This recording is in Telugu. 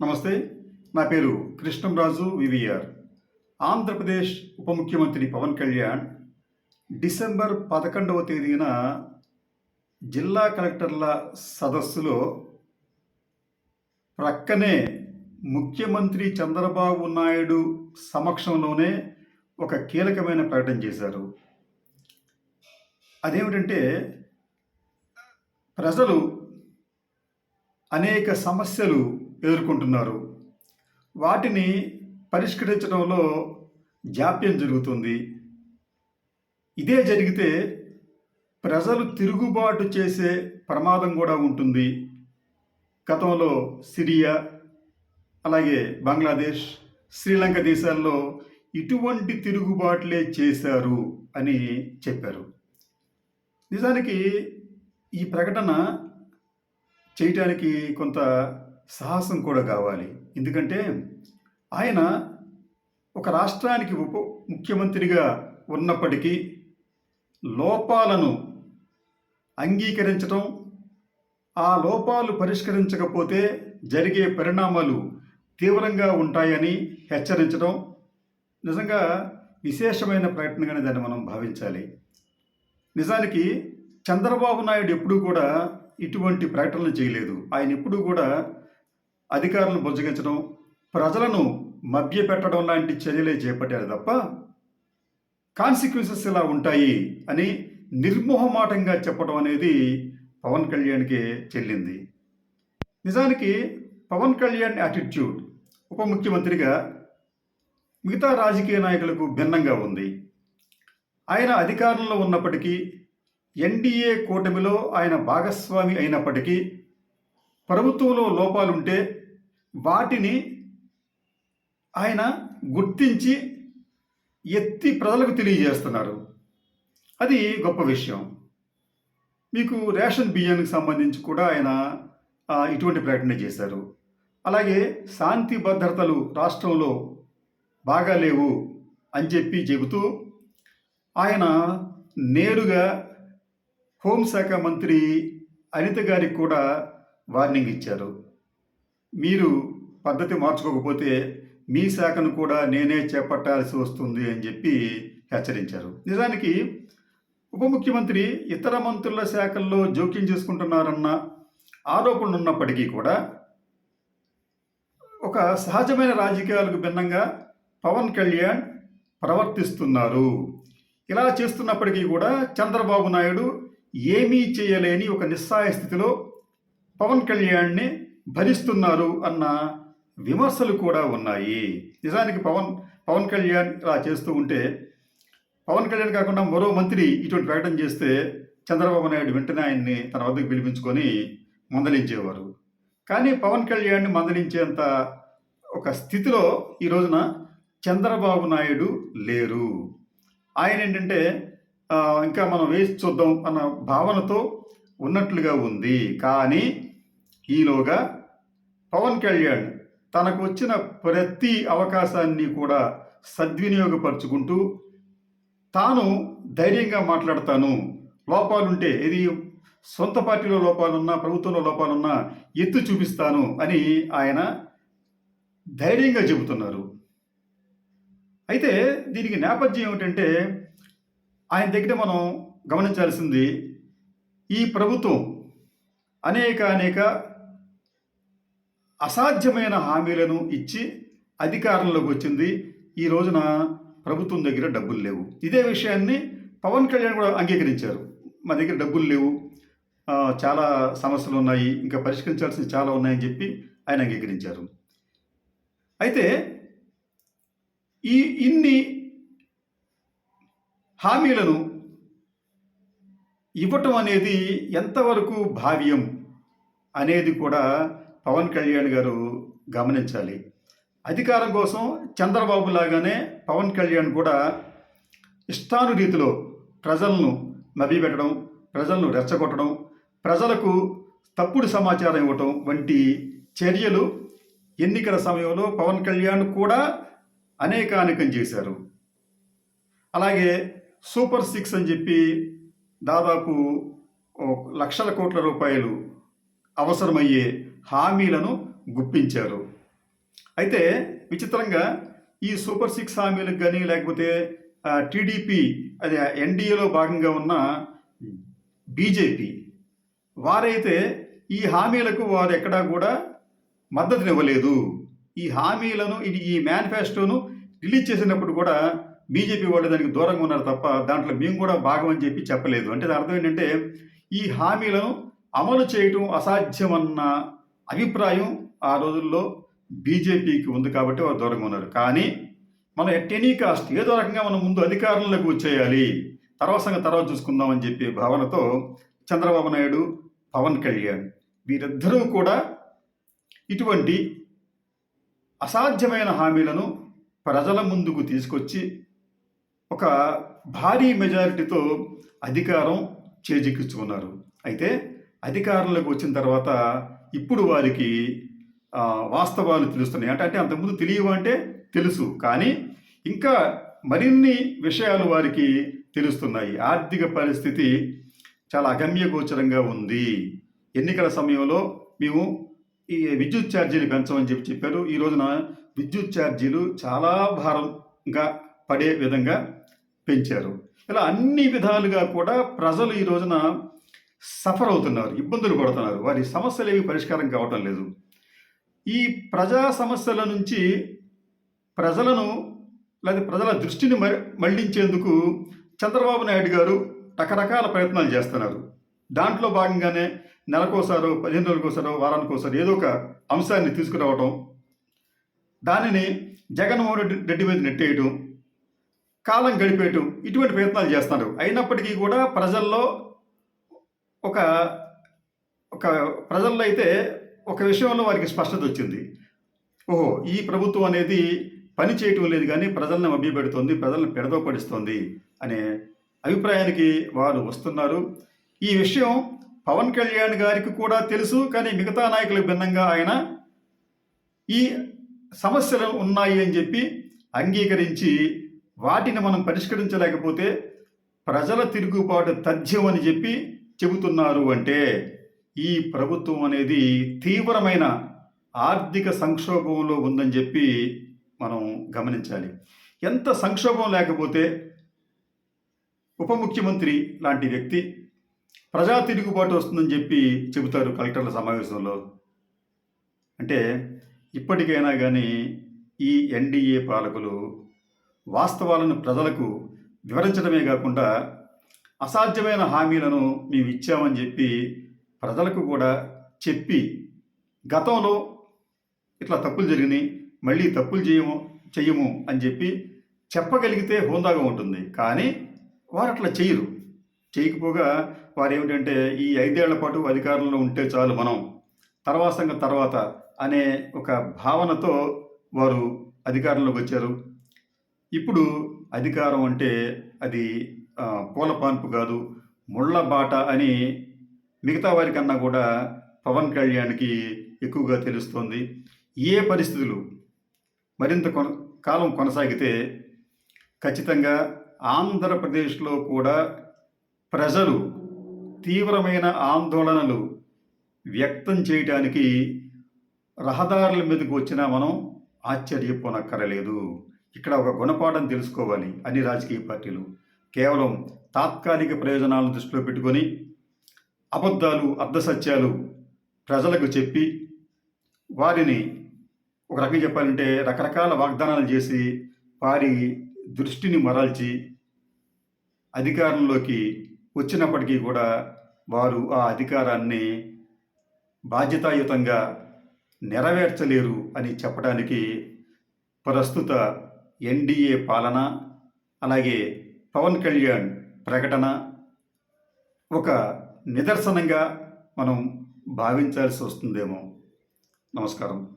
నమస్తే నా పేరు కృష్ణంరాజు వివిఆర్. ఆంధ్రప్రదేశ్ ఉప ముఖ్యమంత్రి పవన్ కళ్యాణ్ డిసెంబర్ పదకొండవ తేదీన జిల్లా కలెక్టర్ల సదస్సులో ప్రక్కనే ముఖ్యమంత్రి చంద్రబాబు నాయుడు సమక్షంలోనే ఒక కీలకమైన ప్రకటన చేశారు. అదేమిటంటే ప్రజలు అనేక సమస్యలు ఎదుర్కొంటున్నారు. వాటిని పరిష్కరించడంలో జాప్యం జరుగుతుంది. ఇదే జరిగితే ప్రజలు తిరుగుబాటు చేసే ప్రమాదం కూడా ఉంటుంది. గతంలో సిరియా అలాగే బంగ్లాదేశ్ శ్రీలంక దేశాల్లో ఇటువంటి తిరుగుబాట్లే చేశారు అని చెప్పారు. నిజానికి ఈ ప్రకటన చేయటానికి కొంత సాహసం కూడా కావాలి. ఎందుకంటే ఆయన ఒక రాష్ట్రానికి ఉప ముఖ్యమంత్రిగా ఉన్నప్పటికీ లోపాలను అంగీకరించడం ఆ లోపాలు పరిష్కరించకపోతే జరిగే పరిణామాలు తీవ్రంగా ఉంటాయని హెచ్చరించడం నిజంగా విశేషమైన ప్రయత్నంగానే దాన్ని మనం భావించాలి. నిజానికి చంద్రబాబు నాయుడు ఎప్పుడూ కూడా ఇటువంటి ప్రకటనలు చేయలేదు. ఆయన ఎప్పుడూ కూడా అధికారులను బుజ్జగించడం ప్రజలను మభ్యపెట్టడం లాంటి చర్యలే చేపట్టారు తప్ప కాన్సిక్వెన్సెస్ ఇలా ఉంటాయి అని నిర్మోహమాటంగా చెప్పడం అనేది పవన్ కళ్యాణ్కే చెల్లింది. నిజానికి పవన్ కళ్యాణ్ యాటిట్యూడ్ ఉప ముఖ్యమంత్రిగా మిగతా రాజకీయ నాయకులకు భిన్నంగా ఉంది. ఆయన అధికారంలో ఉన్నప్పటికీ ఎన్డీఏ కూటమిలో ఆయన భాగస్వామి అయినప్పటికీ ప్రభుత్వంలో లోపాలుంటే వాటిని ఆయన గుర్తించి ఎత్తి ప్రజలకు తెలియజేస్తున్నారు. అది గొప్ప విషయం. మీకు రేషన్ బియ్యానికి సంబంధించి కూడా ఆయన ఇటువంటి ప్రకటన చేశారు. అలాగే శాంతి భద్రతలు రాష్ట్రంలో బాగా లేవు అని చెప్పి చెబుతూ ఆయన నేరుగా హోంశాఖ మంత్రి అనిత గారికి కూడా వార్నింగ్ ఇచ్చారు. మీరు పద్ధతి మార్చుకోకపోతే మీ శాఖను కూడా నేనే చేపట్టాల్సి వస్తుంది అని చెప్పి హెచ్చరించారు. నిజానికి ఉప ముఖ్యమంత్రి ఇతర మంత్రుల శాఖల్లో జోక్యం చేసుకుంటున్నారన్న ఆరోపణలు ఉన్నప్పటికీ కూడా ఒక సహజమైన రాజకీయాలకు భిన్నంగా పవన్ కళ్యాణ్ ప్రవర్తిస్తున్నారు. ఇలా చేస్తున్నప్పటికీ కూడా చంద్రబాబు నాయుడు ఏమీ చేయలేని ఒక నిస్సాయ స్థితిలో పవన్ కళ్యాణ్ని భరిస్తున్నారు అన్న విమర్శలు కూడా ఉన్నాయి. నిజానికి పవన్ పవన్ కళ్యాణ్ ఇలా చేస్తూ ఉంటే పవన్ కళ్యాణ్ కాకుండా మరో మంత్రి ఇటువంటి ప్రకటన చేస్తే చంద్రబాబు నాయుడు వెంటనే ఆయన్ని తన వద్దకు పిలిపించుకొని మందలించేవారు. కానీ పవన్ కళ్యాణ్ని మందలించేంత ఒక స్థితిలో ఈ రోజున చంద్రబాబు నాయుడు లేరు. ఆయన ఏంటంటే ఇంకా మనం వేసి చూద్దాం అన్న భావనతో ఉన్నట్లుగా ఉంది. కానీ ఈలోగా పవన్ కళ్యాణ్ తనకు వచ్చిన ప్రతి అవకాశాన్ని కూడా సద్వినియోగపరుచుకుంటూ తాను ధైర్యంగా మాట్లాడతాను. లోపాలుంటే ఇది సొంత పార్టీలో లోపాలున్నా ప్రభుత్వంలో లోపాలున్నా ఎత్తు చూపిస్తాను అని ఆయన ధైర్యంగా చెబుతున్నారు. అయితే దీనికి నేపథ్యం ఏమిటంటే ఆయన దగ్గర మనం గమనించాల్సింది ఈ ప్రభుత్వం అనేక అనేక అసాధ్యమైన హామీలను ఇచ్చి అధికారంలోకి వచ్చింది. ఈ రోజున ప్రభుత్వం దగ్గర డబ్బులు లేవు. ఇదే విషయాన్ని పవన్ కళ్యాణ్ కూడా అంగీకరించారు. మా దగ్గర డబ్బులు లేవు. చాలా సమస్యలు ఉన్నాయి. ఇంకా పరిష్కరించాల్సినవి చాలా ఉన్నాయని చెప్పి ఆయన అంగీకరించారు. అయితే ఈ ఇన్ని హామీలను ఇవ్వటం అనేది ఎంతవరకు భావ్యం అనేది కూడా పవన్ కళ్యాణ్ గారు గమనించాలి. అధికారం కోసం చంద్రబాబు లాగానే పవన్ కళ్యాణ్ కూడా ఇష్టాను రీతిలో ప్రజలను మభ్యపెట్టడం ప్రజలను రెచ్చగొట్టడం ప్రజలకు తప్పుడు సమాచారం ఇవ్వటం వంటి చర్యలు ఎన్నికల సమయంలో పవన్ కళ్యాణ్ కూడా అనేకానేకం చేశారు. అలాగే సూపర్ సిక్స్ అని చెప్పి దాదాపు లక్షల కోట్ల రూపాయలు అవసరమయ్యే హామీలను గుప్పించారు. అయితే విచిత్రంగా ఈ సూపర్ సిక్స్ హామీలకు కానీ లేకపోతే టీడీపీ అదే ఎన్డీఏలో భాగంగా ఉన్న బీజేపీ వారైతే ఈ హామీలకు వారు ఎక్కడా కూడా మద్దతునివ్వలేదు. ఈ హామీలను ఇది ఈ మేనిఫెస్టోను రిలీజ్ చేసినప్పుడు కూడా బీజేపీ వాళ్ళు దానికి దూరంగా ఉన్నారు తప్ప దాంట్లో మేము కూడా భాగం అని చెప్పి చెప్పలేదు. అంటే అర్థం ఏంటంటే ఈ హామీలను అమలు చేయటం అసాధ్యమన్న అభిప్రాయం ఆ రోజుల్లో బీజేపీకి ఉంది కాబట్టి వారు దూరంగా ఉన్నారు. కానీ మనం ఎట్ ఎనీ కాస్ట్ ఏదో రకంగా మనం ముందు అధికారంలోకి వచ్చేయాలి. తర్వాత సంగతి తర్వాత చూసుకుందామని చెప్పే భావనతో చంద్రబాబు నాయుడు పవన్ కళ్యాణ్ వీరిద్దరూ కూడా ఇటువంటి అసాధ్యమైన హామీలను ప్రజల ముందుకు తీసుకొచ్చి ఒక భారీ మెజారిటీతో అధికారం చేజిక్కించుకున్నారు. అయితే అధికారంలోకి వచ్చిన తర్వాత ఇప్పుడు వారికి వాస్తవాలు తెలుస్తున్నాయి. అంటే అంటే అంతకుముందు తెలియవు అంటే తెలుసు కానీ ఇంకా మరిన్ని విషయాలు వారికి తెలుస్తున్నాయి. ఆర్థిక పరిస్థితి చాలా అగమ్యగోచరంగా ఉంది. ఎన్నికల సమయంలో మేము ఈ విద్యుత్ ఛార్జీలు పెంచమని చెప్పి చెప్పారు. ఈ రోజున విద్యుత్ ఛార్జీలు చాలా భారంగా పడే విధంగా పెంచారు. ఇలా అన్ని విధాలుగా కూడా ప్రజలు ఈ రోజున సఫర్ అవుతున్నారు ఇబ్బందులు పడుతున్నారు. వారి సమస్యలు ఏవి పరిష్కారం కావటం లేదు. ఈ ప్రజా సమస్యల నుంచి ప్రజలను లేదా ప్రజల దృష్టిని మ- మళ్ళించేందుకు చంద్రబాబు నాయుడు గారు రకరకాల ప్రయత్నాలు చేస్తున్నారు. దాంట్లో భాగంగానే నెలకోసారో పదిహేను రోజులకోసారో వారానికోసారో ఏదో ఒక అంశాన్ని తీసుకురావటం దానిని జగన్మోహన్ రెడ్డి రెడ్డి మీద నెట్టేయటం కాలం గడిపేయటం ఇటువంటి ప్రయత్నాలు చేస్తున్నారు. అయినప్పటికీ కూడా ప్రజల్లో ఒక ఒక ప్రజల్లో అయితే ఒక విషయంలో వారికి స్పష్టత వచ్చింది. ఓహో ఈ ప్రభుత్వం అనేది పని చేయటం లేదు కానీ ప్రజలను మభ్యపెడుతోంది ప్రజలను పెడదోపడిస్తోంది అనే అభిప్రాయానికి వారు వస్తున్నారు. ఈ విషయం పవన్ కళ్యాణ్ గారికి కూడా తెలుసు కానీ మిగతా నాయకులకు భిన్నంగా ఆయన ఈ సమస్యలు ఉన్నాయి అని చెప్పి అంగీకరించి వాటిని మనం పరిష్కరించలేకపోతే ప్రజల తిరుగుబాటు తథ్యం అని చెప్పి చెబుతున్నారు అంటే ఈ ప్రభుత్వం అనేది తీవ్రమైన ఆర్థిక సంక్షోభంలో ఉందని చెప్పి మనం గమనించాలి. ఎంత సంక్షోభం లేకపోతే ఉప ముఖ్యమంత్రి లాంటి వ్యక్తి ప్రజా తిరుగుబాటు వస్తుందని చెప్పి చెబుతారు కలెక్టర్ల సమావేశంలో. అంటే ఇప్పటికైనా కానీ ఈ ఎన్డీఏ పాలకులు వాస్తవాలను ప్రజలకు వివరించడమే కాకుండా అసాధ్యమైన హామీలను మేము ఇచ్చామని చెప్పి ప్రజలకు కూడా చెప్పి గతంలో ఇట్లా తప్పులు జరిగినాయి మళ్ళీ తప్పులు చేయము చెయ్యము అని చెప్పి చెప్పగలిగితే హోందాగా ఉంటుంది. కానీ వారు అట్లా చేయరు. చేయకపోగా వారు ఏమిటంటే ఈ ఐదేళ్ళ పాటు అధికారంలో ఉంటే చాలు మనం తర్వాత తర్వాత అనే ఒక భావనతో వారు అధికారంలోకి వచ్చారు. ఇప్పుడు అధికారం అంటే అది పూల పాన్పు కాదు ముళ్ళ బాట అని మిగతా వారికన్నా కూడా పవన్ కళ్యాణ్కి ఎక్కువగా తెలుస్తోంది. ఏ పరిస్థితులు మరింత కొన కాలం కొనసాగితే ఖచ్చితంగా ఆంధ్రప్రదేశ్లో కూడా ప్రజలు తీవ్రమైన ఆందోళనలు వ్యక్తం చేయడానికి రహదారుల మీదకు వచ్చినా మనం ఆశ్చర్యపోనక్కరలేదు. ఇక్కడ ఒక గుణపాఠం తెలుసుకోవాలి. అన్ని రాజకీయ పార్టీలు కేవలం తాత్కాలిక ప్రయోజనాలను దృష్టిలో పెట్టుకొని అబద్ధాలు అర్ధసత్యాలు ప్రజలకు చెప్పి వారిని ఒక రకంగా చెప్పాలంటే రకరకాల వాగ్దానాలు చేసి వారి దృష్టిని మరల్చి అధికారంలోకి వచ్చినప్పటికీ కూడా వారు ఆ అధికారాన్ని బాధ్యతాయుతంగా నెరవేర్చలేరు అని చెప్పడానికి ప్రస్తుత ఎన్డీఏ పాలన అలాగే పవన్ కళ్యాణ్ ప్రకటన ఒక నిదర్శనంగా మనం భావించాల్సి వస్తుందేమో. నమస్కారం.